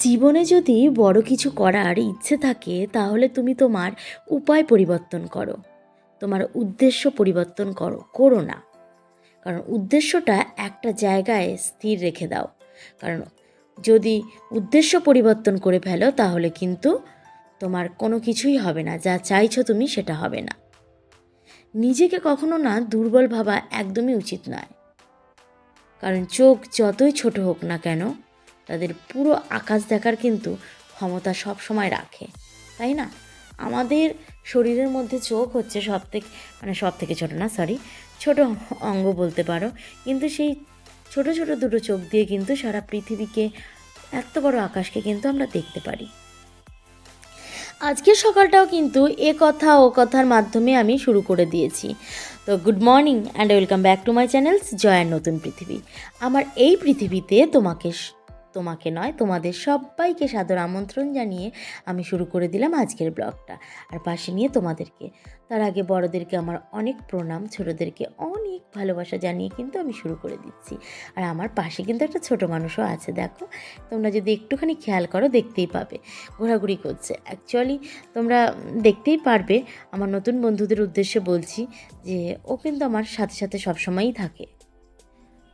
জীবনে যদি বড় কিছু করার ইচ্ছে থাকে, তাহলে তুমি তোমার উপায় পরিবর্তন করো। তোমার উদ্দেশ্য পরিবর্তন করো করো না। কারণ উদ্দেশ্যটা একটা জায়গায় স্থির রেখে দাও। কারণ যদি উদ্দেশ্য পরিবর্তন করে ফেলো, তাহলে কিন্তু তোমার কোনো কিছুই হবে না, যা চাইছো তুমি সেটা হবে না। নিজেকে কখনো না দুর্বল ভাবা একদমই উচিত নয়। কারণ চোখ যতই ছোট হোক না কেন তাদের পুরো আকাশ দেখার কিন্তু ক্ষমতা সব সময় রাখে, তাই না? আমাদের শরীরের মধ্যে চোখ হচ্ছে সব থেকে মানে সব থেকে ছোটো না সরি ছোট অঙ্গ বলতে পারো। কিন্তু সেই ছোট ছোট দুটো চোখ দিয়ে কিন্তু সারা পৃথিবীকে, এত বড় আকাশকে কিন্তু আমরা দেখতে পারি। আজকের সকালটাও কিন্তু এ কথা ও কথার মাধ্যমে আমি শুরু করে দিয়েছি। তো good morning and welcome back to my channels জয়ার নতুন পৃথিবী। আমার এই পৃথিবীতে তোমাকে তোমাকে নয়, তোমাদের সবাইকে সাদর আমন্ত্রণ জানিয়ে আমি শুরু করে দিলাম আজকের ব্লগটা। আর পাশে নিয়ে তোমাদেরকে, তার আগে বড়দেরকে আমার অনেক প্রণাম, ছোটোদেরকে অনেক ভালোবাসা জানিয়ে কিন্তু আমি শুরু করে দিচ্ছি। আর আমার পাশে কিন্তু একটা ছোট মানুষও আছে, দেখো। তোমরা যদি একটুখানি খেয়াল করো, দেখতেই পাবে। ঘোরাঘুরি করছে। অ্যাকচুয়ালি তোমরা দেখতেই পারবে, আমার নতুন বন্ধুদের উদ্দেশ্যে বলছি যে, ও কিন্তু আমার সাথে সাথে সবসময়ই থাকে।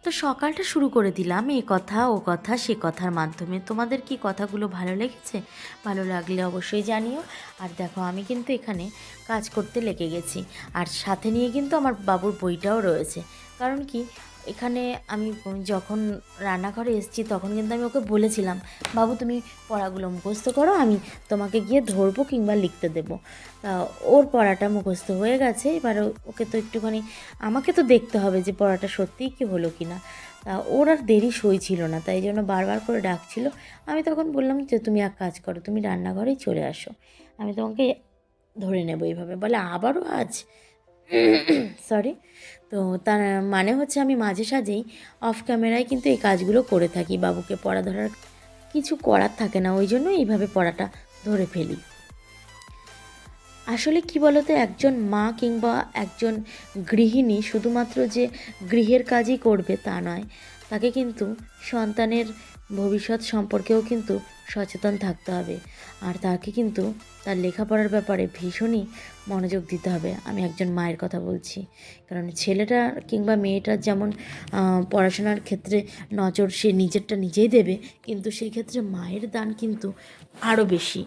তো সকালটা শুরু করে দিলাম। এ কথা, ও কথা, সে কথার মাধ্যমে। তোমাদের কি কথাগুলো ভালো লেগেছে? ভালো লাগলে অবশ্যই জানিও। আর দেখো, আমি কিন্তু এখানে কাজ করতে লেগে গেছি। আর সাথে নিয়ে কিন্তু আমার বাবুর বইটাও রয়েছে। কারণ কি? এখানে আমি যখন রান্নাঘরে এসেছি, তখন কিন্তু আমি ওকে বলেছিলাম, বাবু, তুমি পড়াগুলো মুখস্থ করো, আমি তোমাকে গিয়ে ধরবো কিংবা লিখতে দেবো। তা ওর পড়াটা মুখস্থ হয়ে গেছে। এবার ওকে তো একটুখানি, আমাকে তো দেখতে হবে যে পড়াটা সত্যিই কি হলো কি না তা ওর আর দেরি সই ছিল না, তাই জন্য বারবার করে ডাকছিল। আমি তখন বললাম যে, তুমি এক কাজ করো, তুমি রান্নাঘরেই চলে আসো। আমি তোমাকে ধরে নেব এইভাবে বলে, আবারও আজ? সরি তো তার মানে হচ্ছে আমি মাঝে সাঝেই অফ ক্যামেরায় কিন্তু এই কাজগুলো করে থাকি। বাবুকে পড়া ধরার কিছু করার থাকে না। ওই জন্য এইভাবে পড়াটা ধরে ফেলি। আসলে কি বলতো, একজন মা কিংবা একজন গৃহিণী শুধুমাত্র যে গৃহের কাজই করবে তা নয়। তাকে কিন্তু সন্তানের ভবিষ্যৎ সম্পর্কেও কিন্তু সচেতন থাকতে হবে। আর তাকে কিন্তু তার লেখাপড়ার ব্যাপারে ভীষণই মনোযোগ দিতে হবে। আমি একজন মায়ের কথা বলছি। কারণ ছেলেটা কিংবা মেয়েটার যেমন পড়াশোনার ক্ষেত্রে নজর সে নিজেরটা নিজেই দেবে, কিন্তু সেই ক্ষেত্রে মায়ের দান কিন্তু আরও বেশি।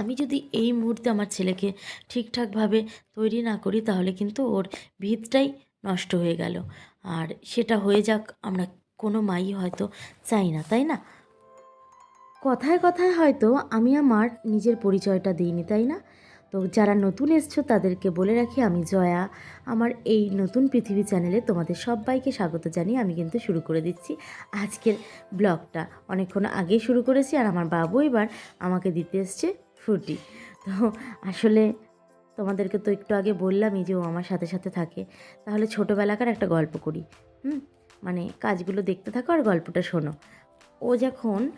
আমি যদি এই মুহূর্তে আমার ছেলেকে ঠিকঠাকভাবে তৈরি না করি, তাহলে কিন্তু ওর ভিতটাই নষ্ট হয়ে গেল। আর সেটা হয়ে যাক, আমরা কোনো মাই হয়তো চাই না, তাই না? কথায় কথায় হয়তো আমি আমার নিজের পরিচয়টা দিইনি, তাই না? তো যারা নতুন এসছো তাদেরকে বলে রাখি আমি জয়া। আমার এই নতুন পৃথিবী চ্যানেলে তোমাদের সবাইকে স্বাগত জানিয়ে আমি কিন্তু শুরু করে দিচ্ছি আজকের ব্লগটা। অনেকক্ষণ আগেই শুরু করেছি আর আমার বাবু এবার আমাকে দিতে এসছে ফ্রুটি তো আসলে তোমাদেরকে তো একটু আগে বললামই যে ও আমার সাথে সাথে থাকে। তাহলে ছোটোবেলাকার একটা গল্প করি। হুম? মানে কাজগুলো দেখতে থাকো আর গল্পটা শোনো। ও যখন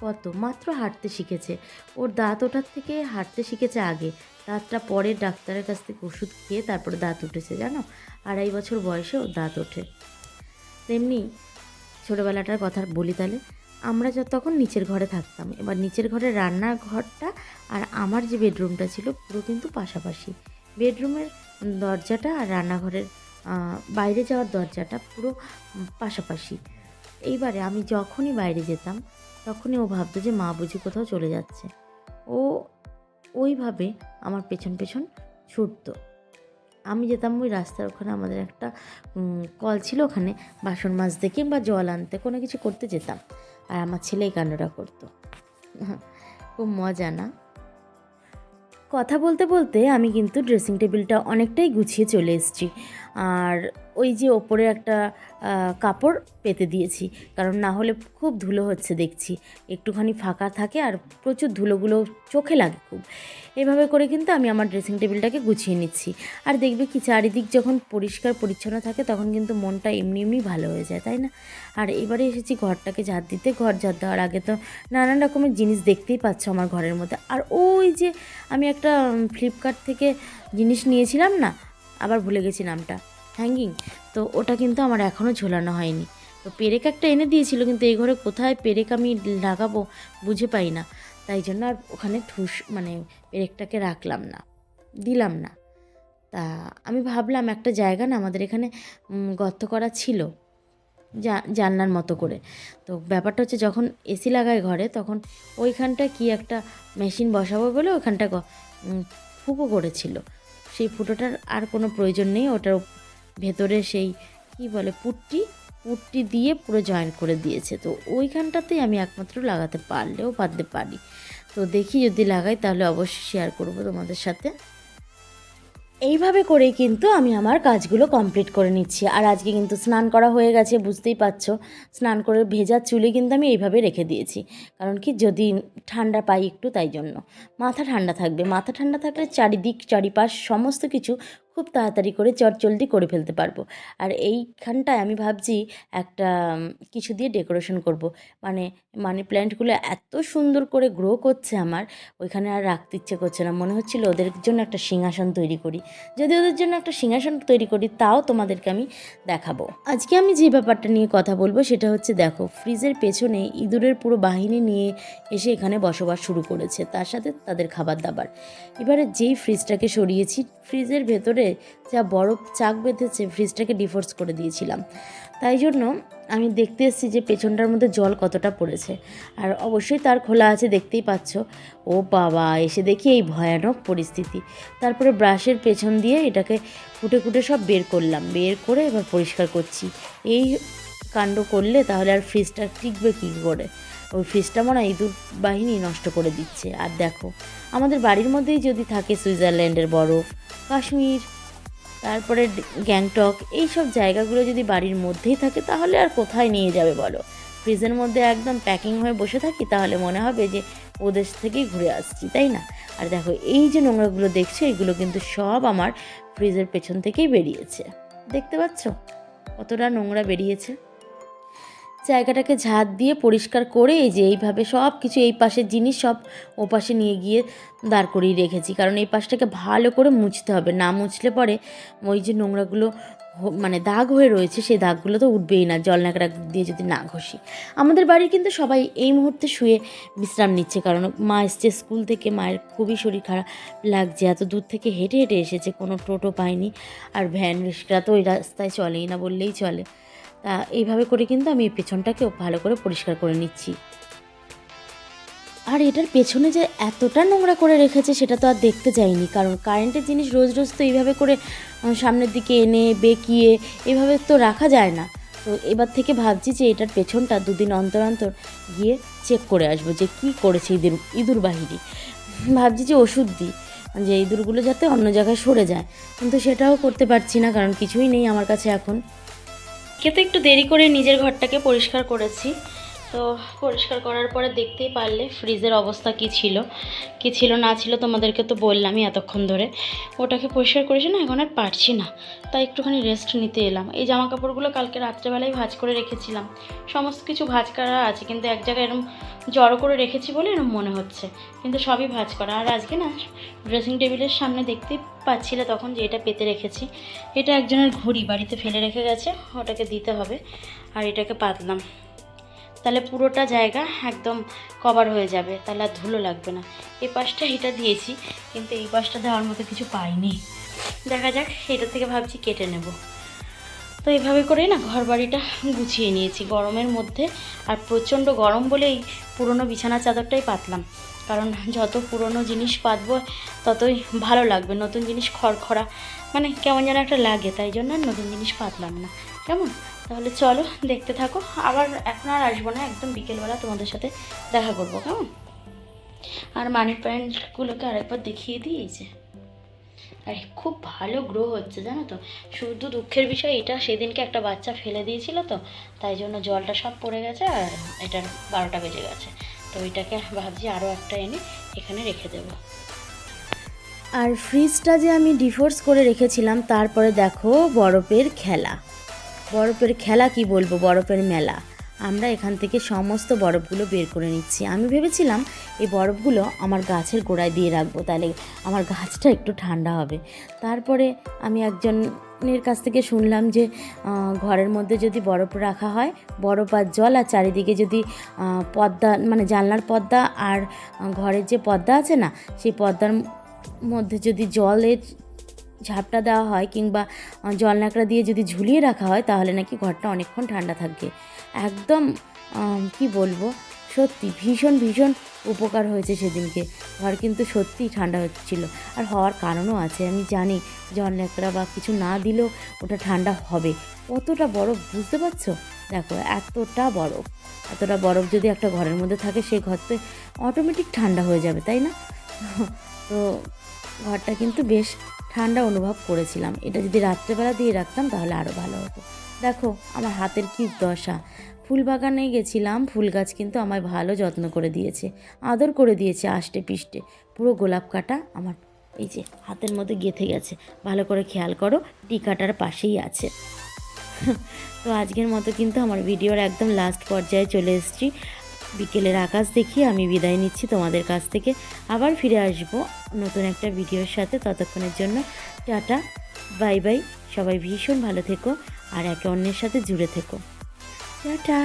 কত? মাত্র হাঁটতে শিখেছে। ওর দাঁত ওঠার থেকে হাঁটতে শিখেছে আগে। দাঁতটা পরে ডাক্তারের কাছ থেকে ওষুধ খেয়ে তারপরে দাঁত উঠেছে, জানো? আড়াই বছর বয়সে ওর দাঁত ওঠে। তেমনি ছোটোবেলাটার কথা বলি তাহলে। আমরা তখন নিচের ঘরে থাকতাম। এবার নিচের ঘরের রান্নার ঘরটা আর আমার যে বেডরুমটা ছিল পুরো কিন্তু পাশাপাশি। বেডরুমের দরজাটা আর রান্নাঘরের বাইরে যাওয়ার দরজাটা পুরো পাশাপাশি। এইবারে আমি যখনই বাইরে যেতাম, তখনই ও ভাবতো যে মা বুঝি কোথাও চলে যাচ্ছে। ও ওইভাবে আমার পেছন পেছন ছুটতো। আমি যেতাম ওই রাস্তার ওখানে আমাদের একটা কল ছিল ওখানে, বাসন মাজতে কিংবা জল আনতে, কোনো কিছু করতে যেতাম। আর আমার ছেলে এই কাণ্ডটা করতো। খুব মজা না? কথা বলতে বলতে আমি কিন্তু ড্রেসিং টেবিলটা অনেকটাই গুছিয়ে চলে এসেছি। আর ওই যে ওপরে একটা কাপড় পেতে দিয়েছি। কারণ না হলে খুব ধুলো হচ্ছে দেখছি। একটুখানি ফাঁকা থাকে আর প্রচুর ধুলোগুলো চোখে লাগে খুব। এভাবে করে কিন্তু আমি আমার ড্রেসিং টেবিলটাকে গুছিয়ে নিচ্ছি। আর দেখবে কি, চারিদিক যখন পরিষ্কার পরিচ্ছন্ন থাকে তখন কিন্তু মনটা এমনি এমনি ভালো হয়ে যায়, তাই না? আর এবারে এসেছি ঘরটাকে ঝাড় দিতে। ঘর ঝাড় দেওয়ার আগে তো নানান রকমের জিনিস দেখতেই পাচ্ছ আমার ঘরের মধ্যে। আর ওই যে আমি একটা ফ্লিপকার্ট থেকে জিনিস নিয়েছিলাম না আবার ভুলে গেছি নামটা। হ্যাঙ্গিং তো ওটা কিন্তু আমার এখনও ঝোলানো হয়নি। তো পেরেক একটা এনে দিয়েছিল, কিন্তু এই ঘরে কোথায় পেরেক আমি লাগাবো বুঝে পাই না। তাই জন্য আর ওখানে ঠুস মানে পেরেকটাকে রাখলাম না, দিলাম না। তা আমি ভাবলাম একটা জায়গা না আমাদের এখানে গর্ত করা ছিল জানলার মতো করে। তো ব্যাপারটা হচ্ছে যখন এসি লাগায় ঘরে, তখন ওইখানটা কি একটা মেশিন বসাবো বলে ওইখানটা ফুটো করেছিল। সেই ফুটোটার আর কোনো প্রয়োজন নেই। ওটার ভেতরে সেই, কি বলে, পুটটি পুটটি দিয়ে পুরো জয়েন করে দিয়েছে। তো ওইখানটাতেই আমি একমাত্র লাগাতে পারলেও পারতে পারি। তো দেখি যদি লাগাই তাহলে অবশ্যই শেয়ার করব তোমাদের সাথে। এইভাবে করেই কিন্তু আমি আমার কাজগুলো কমপ্লিট করে নিচ্ছি। আর আজকে কিন্তু স্নান করা হয়ে গেছে, বুঝতেই পারছ। স্নান করে ভেজা চুলে কিন্তু আমি এইভাবে রেখে দিয়েছি। কারণ কি, যদি ঠান্ডা পাই একটু, তাই জন্য। মাথা ঠান্ডা থাকবে। মাথা ঠান্ডা থাকলে চারিদিক, চারিপাশ সমস্ত কিছু খুব তাড়াতাড়ি করে চটজলদি করে ফেলতে পারব। আর এইখানটায় আমি ভাবছি একটা কিছু দিয়ে ডেকোরেশন করব। মানে মানি প্ল্যান্টগুলো এত সুন্দর করে গ্রো করছে আমার, ওইখানে আর রাখতে ইচ্ছে করছে না। মনে হচ্ছিল ওদের জন্য একটা সিংহাসন তৈরি করি। যদি ওদের জন্য একটা সিংহাসন তৈরি করি, তাও তোমাদেরকে আমি দেখাবো। আজকে আমি যে ব্যাপারটা নিয়ে কথা বলব, সেটা হচ্ছে দেখো, ফ্রিজের পেছনে ইঁদুরের পুরো বাহিনী নিয়ে এসে এখানে বসবাস শুরু করেছে। তার সাথে তাদের খাবার দাবার। এবারে যেই ফ্রিজটাকে সরিয়েছি ফ্রিজের ভেতরে যা বরফ চাক বেঁধেছে ফ্রিজটাকে ডিফোর্স করে দিয়েছিলাম। তাই জন্য আমি দেখতে এসেছি যে পেছনটার মধ্যে জল কতটা পড়েছে। আর অবশ্যই তার খোলা আছে, দেখতেই পাচ্ছ। ও বাবা, এসে দেখি এই ভয়ানক পরিস্থিতি। তারপরে ব্রাশের পেছন দিয়ে এটাকে কুটে কুটে সব বের করলাম। বের করে এবার পরিষ্কার করছি। এই কাণ্ড করলে তাহলে আর ফ্রিজটা টিকবে কী করে? ওই ফ্রিজটা মনে হয় ইঁদুর বাহিনী নষ্ট করে দিচ্ছে। আর দেখো, আমাদের বাড়ির মধ্যেই যদি থাকে সুইজারল্যান্ডের বরফ, কাশ্মীর, তারপরে গ্যাংটক এই সব জায়গাগুলো যদি বাড়ির মধ্যেই থাকে, তাহলে আর কোথায় নিয়ে যাবে বলো? ফ্রিজের মধ্যে একদম প্যাকিং হয়ে বসে থাকি, তাহলে মনে হবে যে ওদেশ থেকেই ঘুরে আসছি, তাই না? আর দেখো, এই যে নোংরাগুলো দেখছ, এগুলো কিন্তু সব আমার ফ্রিজের পেছন থেকেই বেরিয়েছে। দেখতে পাচ্ছ? কতটা নোংরা বেরিয়েছে? জায়গাটাকে ঝাঁট দিয়ে পরিষ্কার করে এই যে এইভাবে সব কিছু এই পাশের জিনিস সব ও পাশে নিয়ে গিয়ে দাঁড় করিয়ে রেখেছি। কারণ এই পাশটাকে ভালো করে মুছতে হবে। না মুছলে পরে ওই যে নোংরাগুলো মানে দাগ হয়ে রয়েছে, সেই দাগগুলো তো উঠবেই না। জল নাকড়া দিয়ে যদি না ঘষি। আমাদের বাড়ির কিন্তু সবাই এই মুহূর্তে শুয়ে বিশ্রাম নিচ্ছে। কারণ মা এসছে স্কুল থেকে, মায়ের খুবই শরীর খারাপ লাগছে। এত দূর থেকে হেঁটে হেঁটে এসেছে, কোনো টোটো পায়নি। আর ভ্যান রিক্সা তো ওই রাস্তায় চলেই না, বললেই চলে। তা এইভাবে করে কিন্তু আমি এই পেছনটাকেও ভালো করে পরিষ্কার করে নিচ্ছি। আর এটার পেছনে যে এতটা নোংরা করে রেখেছে সেটা তো আর দেখতে যাইনি, কারণ কারেন্টের জিনিস রোজ রোজ তো এইভাবে করে সামনের দিকে এনে, বেঁকিয়ে এভাবে তো রাখা যায় না। তো এবার থেকে ভাবছি যে এটার পেছনটা দুদিন অন্তর অন্তর গিয়ে চেক করে আসব যে কি করেছে ইঁদুর ইঁদুর বাহিনী। ভাবছি যে ওষুধ দিই, যে ইঁদুরগুলো যাতে অন্য জায়গায় সরে যায়। কিন্তু সেটাও করতে পারছি না, কারণ কিছুই নেই আমার কাছে এখন। কে তো একটু দেরি করে নিজের ঘরটাকে পরিষ্কার করেছি। তো পরিষ্কার করার পরে দেখতেই পারলে ফ্রিজের অবস্থা কি ছিল কি ছিল না ছিল তোমাদেরকে তো বললামই এতক্ষণ ধরে। ওটাকে পরিষ্কার করেছি না, এখন আর পারছি না। তাই একটুখানি রেস্ট নিতে এলাম। এই জামা কাপড়গুলো কালকে রাত্রেবেলায় ভাঁজ করে রেখেছিলাম। সমস্ত কিছু ভাঁজ করা আছে, কিন্তু এক জায়গায় এরকম জড়ো করে রেখেছি বলে এরকম মনে হচ্ছে। কিন্তু সবই ভাঁজ করা। আর আজকে না ড্রেসিং টেবিলের সামনে দেখতেই পাচ্ছিলে তখন যে এটা পেতে রেখেছি। এটা একজনের ঘড়ি, বাড়িতে ফেলে রেখে গেছে। ওটাকে দিতে হবে। আর এটাকে পাতলাম। তাহলে পুরোটা জায়গা একদম কভার হয়ে যাবে, তাহলে আর ধুলো লাগবে না। এই পাশটা এটা দিয়েছি, কিন্তু এই পাশটা দেওয়ার মতো কিছু পাইনি। দেখা যাক, এটা থেকে ভাবছি কেটে নেব। তো এভাবে করেই না ঘর বাড়িটা গুছিয়ে নিয়েছি, গরমের মধ্যে। আর প্রচণ্ড গরম বলেই পুরনো বিছানা চাদরটাই পাতলাম। কারণ যত পুরনো জিনিস পাতবো, ততই ভালো লাগবে। নতুন জিনিস খড়খড়া মানে কেমন যেন একটা লাগে, তাই জন্য আর নতুন জিনিস পাতলাম না। কেমন? তাহলে চলো, দেখতে থাকো। আবার এখন আর আসব না, একদম বিকেলবেলা তোমাদের সাথে দেখা করব, কেমন? আর মানি প্যান্টগুলোকে আরেকবার দেখিয়ে দিয়েছে আর, খুব ভালো গ্রো হচ্ছে, জানো তো? শুধু দুঃখের বিষয় এটা, সেদিনকে একটা বাচ্চা ফেলে দিয়েছিল তো, তাই জন্য জলটা সব পড়ে গেছে আর এটার বারোটা বেজে গেছে। তো এটাকে ভাবছি আরও একটা এনে এখানে রেখে দেবো। আর ফ্রিজটা যে আমি ডিফোর্স করে রেখেছিলাম, তারপরে দেখো বরফের খেলা। বরফের খেলা কি বলব? বরফের মেলা। আমরা এখান থেকে সমস্ত বরফগুলো বের করে নিচ্ছি। আমি ভেবেছিলাম এই বরফগুলো আমার গাছের গোড়ায় দিয়ে রাখব, তাহলে আমার গাছটা একটু ঠান্ডা হবে। তারপরে আমি একজনের কাছ থেকে শুনলাম যে ঘরের মধ্যে যদি বরফ রাখা হয়, বরফ আর জল আর চারিদিকে যদি পদ্মা মানে জানলার পর্দা আর ঘরের যে পদ্মা আছে না, সেই পদ্মার মধ্যে যদি জলের ঝাপটা দেওয়া হয় কিংবা জল ন্যাকড়া দিয়ে যদি ঝুলিয়ে রাখা হয়, তাহলে নাকি ঘরটা অনেকক্ষণ ঠান্ডা থাকবে একদম কি বলব, সত্যি ভীষণ ভীষণ উপকার হয়েছে সেদিনকে। ঘর কিন্তু সত্যিই ঠান্ডা হচ্ছিল। আর হওয়ার কারণও আছে, আমি জানি। জল ন্যাকড়া বা কিছু না দিলেও ওটা ঠান্ডা হবে। কতটা বরফ বুঝতে পারছ? দেখো, এতটা বরফ এতটা বরফ যদি একটা ঘরের মধ্যে থাকে সেই ঘর তো অটোমেটিক ঠান্ডা হয়ে যাবে, তাই না? তো ঘরটা কিন্তু বেশ ঠান্ডা অনুভব করেছিলাম। এটা যদি রাত্রেবেলা দিয়ে রাখতাম তাহলে আরও ভালো হতো। দেখো, আমার হাতের কি দশা। ফুল বাগানে গেছিলাম ফুল গাছ কিন্তু আমায় ভালো যত্ন করে দিয়েছে। আদর করে দিয়েছে আষ্টে পিষ্টে। পুরো গোলাপ কাটা আমার এই যে হাতের মধ্যে গেঁথে গেছে। ভালো করে খেয়াল করো, টিকাটার পাশেই আছে। তো আজকের মতো কিন্তু আমার ভিডিওর একদম লাস্ট পর্যায়ে চলে এসেছি। বিকেলের আকাশ দেখিয়ে আমি বিদায় নিচ্ছি তোমাদের কাছ থেকে। আবার ফিরে আসব নতুন একটা ভিডিওর সাথে। ততক্ষণের জন্য টাটা, বাই বাই। সবাই ভীষণ ভালো থেকো আর একে অন্যের সাথে জুড়ে থেকো। টাটা!